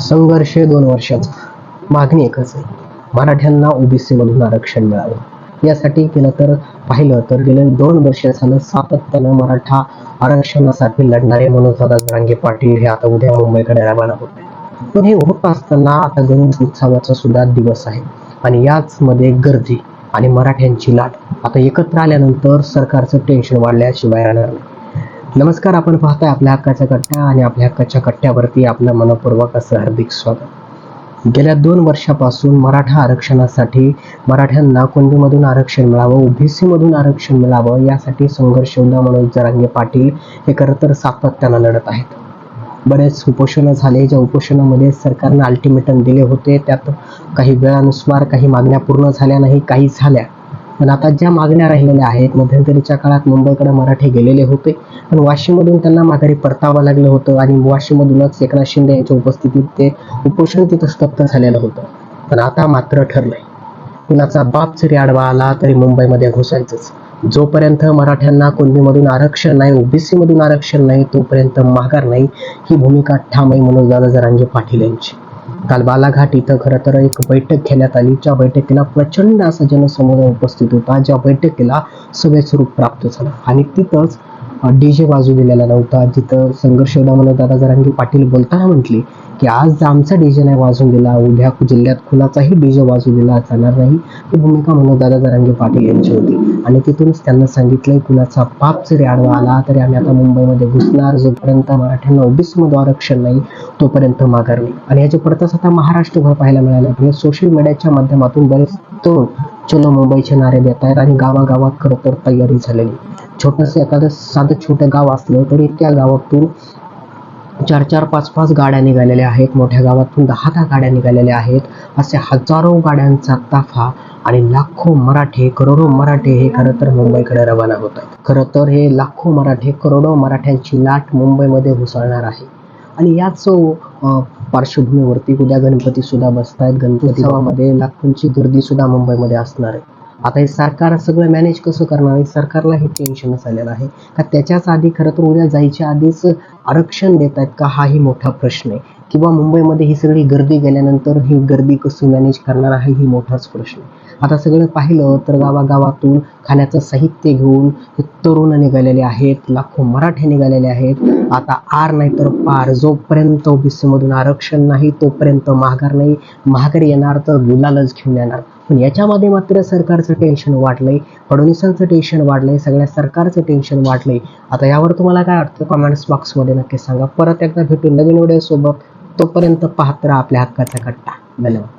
संघर्ष दोन वर्षाचा मागणी एकच आहे. मराठ्यांना ओबीसीमधून आरक्षण मिळावं. यासाठी केलं तर पाहिलं तर गेले दोन वर्ष झालं सातत्यानं मराठा आरक्षणासाठी लढणारे मनोजदादा जरांगे पाटील हे आता उद्या मुंबईकडे रवाना होते पण हे होत असताना आता गणेश उत्सवाचा सुद्धा दिवस आहे. आणि याच मध्ये गर्दी आणि मराठ्यांची लाट आता एकत्र आल्यानंतर सरकारचं टेन्शन वाढल्याशिवाय राहणार नाही. नमस्कार आपण पाहताय आपल्या हक्काचा कट्टा आणि आपल्या हक्काच्या कट्ट्यावरती आपलं मनपूर्वक असं हार्दिक स्वागत. गेल्या दोन वर्षापासून मराठा आरक्षणासाठी मराठ्यांना कुणबीमधून आरक्षण मिळावं ओबीसीमधून आरक्षण मिळावं यासाठी संघर्ष योद्धा मनोज जरांगे पाटील हे खरं तर सातत्यानं लढत आहेत. बरेच उपोषणं झाले ज्या उपोषणामध्ये सरकारनं अल्टिमेटम दिले होते. त्यात काही वेळानुसार काही मागण्या पूर्ण झाल्या नाही काही झाल्या. पण आता ज्या मागण्या राहिलेल्या आहेत मध्यंतरीच्या काळात मुंबईकडे मराठे गेलेले होते पण वाशीमधून त्यांना माघारी परतावं लागलं होतं आणि वाशीमधूनच एकनाथ शिंदे यांच्या उपस्थितीत ते उपोषण तिथं स्तब्ध झालेलं होतं. पण आता मात्र ठरलंय. कुणाचा बाप जरी आडवा आला तरी मुंबईमध्ये घुसायचंच. जोपर्यंत मराठ्यांना कुणबीमधून आरक्षण नाही ओबीसी मधून आरक्षण नाही तोपर्यंत माघार नाही ही भूमिका ठाम आहे मनोजदादा जरांगे पाटील यांची. काल बालाघाट इथं खरं तर एक बैठक घेण्यात आली. ज्या बैठकीला प्रचंड असा जनसमुदाय उपस्थित होता. ज्या बैठकीला सभेचं स्वरूप प्राप्त झालं. आणि तिथंच डीजे बाजू दिलेला नव्हता. जिथं संघर्ष म्हणून दादा जरांगी पाटील बोलताना म्हटले की आज आमचा डीजे नाही वाजून दिला उद्या जिल्ह्यात कुणाचाही डीजे वाजू दिला जाणार नाही. ही भूमिका म्हणून दादा जरांगी पाटील यांची होती. आणि तिथूनच त्यांना सांगितलंय कुणाचा पाप जरी आडवा आला तरी आम्ही आता मुंबईमध्ये घुसणार. जोपर्यंत मराठ्यांना ओबीसीमध्ये आरक्षण नाही तोपर्यंत माघार नाही. आणि याचे पडताच आता महाराष्ट्रभर पाहायला मिळाले. म्हणजे सोशल मीडियाच्या माध्यमातून बरेच तरुण चलो मुंबईचे नारे देत आहेत आणि गावागावात खरं तर तयारी झालेली. छोटंसं एखादं साधं छोटं गाव असलं तरी त्या गावातून चार चार पाच पाच गाड्या निघालेल्या आहेत. मोठ्या गावातून दहा दहा गाड्या निघालेल्या आहेत. असे हजारो गाड्यांचा ताफा आणि लाखो मराठे करोडो मराठे हे खरं तर मुंबईकडे रवाना होत आहेत. खरं तर हे लाखो मराठे करोडो मराठ्यांची लाट मुंबईमध्ये घुसळणार आहे. आणि याच अं, पार्श्वभूमीवरती उद्या गणपती सुद्धा बसत आहेत गणपती लाखोंची गर्दी सुद्धा मुंबईमध्ये असणार आहे. आता हे सरकार सगळं मॅनेज कसं करणार? आहे सरकारला हे टेन्शनच आलेलं आहे. का त्याच्याच आधी खरं तर उद्या जायच्या आधीच आरक्षण देत आहेत का हाही मोठा प्रश्न आहे. किंवा मुंबईमध्ये ही सगळी गर्दी गेल्यानंतर ही गर्दी कशी मॅनेज करणार आहे ही मोठाच प्रश्न आहे. आता सगळं पाहिलं तर गावागावातून खाण्याचं साहित्य घेऊन हे तरुण निघालेले आहेत लाखो मराठे निघालेले आहेत. आता आर नाही तर पार. जोपर्यंत ओबीसीमधून आरक्षण नाही तोपर्यंत महागार नाही. महागार येणार तर गुलालच घेऊन येणार. पण याच्यामध्ये मात्र सरकारचं टेन्शन वाढलंय फडणवीसांचं टेन्शन वाढलंय सगळ्या सरकारचं टेन्शन वाढलंय. आता यावर तुम्हाला काय वाटतं? कमेंट्स बॉक्समध्ये नक्की सांगा. परत एकदा भेटू नवीन व्हिडिओसोबत. तोपर्यंत पाहत राहा आपल्या हक्काचा कट्टा धन्यवाद.